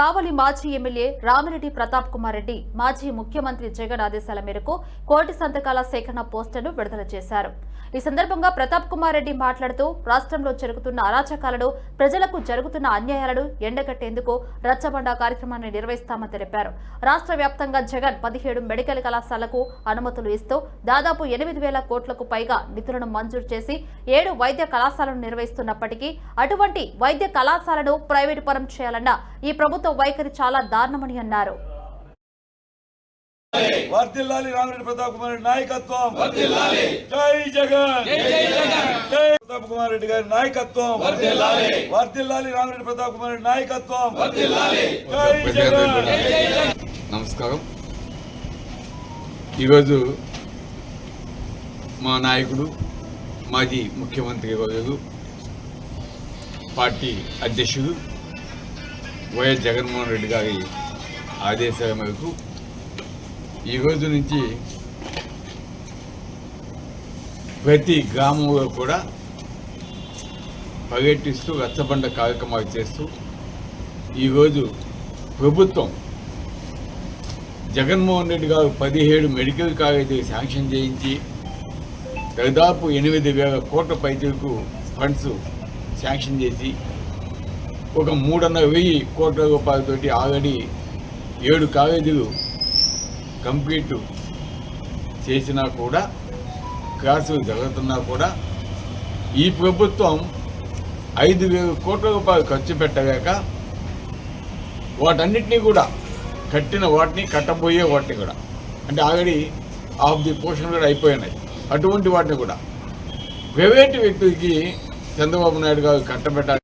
కావలి మాజీ M L A Ramireddy Pratap Kumar Reddy మాజీ ముఖ్యమంత్రి జగన్ ఆదేశాల మేరకు కోటి సంతకాల సేకరణ పోస్టర్ను విడుదల చేశారు. ఈ సందర్భంగా ప్రతాప్ కుమార్ రెడ్డి మాట్లాడుతూ రాష్ట్రంలో జరుగుతున్న అరాచకాలను ప్రజలకు జరుగుతున్న అన్యాయాలను ఎండగట్టేందుకు రచ్చబండ కార్యక్రమాన్ని నిర్వహిస్తామని తెలిపారు. రాష్ట్ర వ్యాప్తంగా జగన్ పదిహేడు మెడికల్ కళాశాలకు అనుమతులు ఇస్తూ దాదాపు ఎనిమిది వేల కోట్లకు పైగా నిధులను మంజూరు చేసి ఏడు వైద్య కళాశాలను నిర్వహిస్తున్నప్పటికీ అటువంటి వైద్య కళాశాలను ప్రైవేటు పరం చేయాలన్న ఈ ప్రభుత్వ వైఖరి చాలా దారుణమని అన్నారు. వర్ధిల్లాలి రామిరెడ్డి ప్రతాప్ కుమార్ రెడ్డి నాయకత్వం. జై జగన్. జై ప్రతాప్ కుమార్ రెడ్డి గారి నాయకత్వం. వర్ధిల్లాలి. రామిరెడ్డి ప్రతాప్ కుమార్ రెడ్డి నాయకత్వం. జై జగన్. నమస్కారం. ఈరోజు మా నాయకుడు మాజీ ముఖ్యమంత్రి పార్టీ అధ్యక్షుడు వైఎస్ జగన్మోహన్ రెడ్డి గారి ఆదేశాల మేరకు ఈ రోజు నుంచి ప్రతి గ్రామంలో కూడా పర్యటిస్తూ రచ్చబండ కార్యక్రమాలు చేస్తూ ఈరోజు ప్రభుత్వం జగన్మోహన్ రెడ్డి గారు పదిహేడు మెడికల్ కాలేజీలు శాంక్షన్ చేయించి దాదాపు ఎనిమిది వేల కోట్ల పైచలకు ఫండ్స్ శాంక్షన్ చేసి ఒక మూడున్నర వెయ్యి కోట్ల రూపాయలతోటి ఆల్రెడీ ఏడు కాలేజీలు కంప్లీట్ చేసినా కూడా క్లాసులు జరుగుతున్నా కూడా ఈ ప్రభుత్వం ఐదు వేల కోట్ల రూపాయలు ఖర్చు పెట్టలేక వాటన్నిటినీ కూడా కట్టిన వాటిని కట్టబోయే వాటిని కూడా. అంటే ఆల్రెడీ ఆఫ్ ది పోర్షన్ కూడా అయిపోయినాయి. అటువంటి వాటిని కూడా ప్రైవేటు వ్యక్తులకి చంద్రబాబు నాయుడు గారు కట్టబెట్టాలి.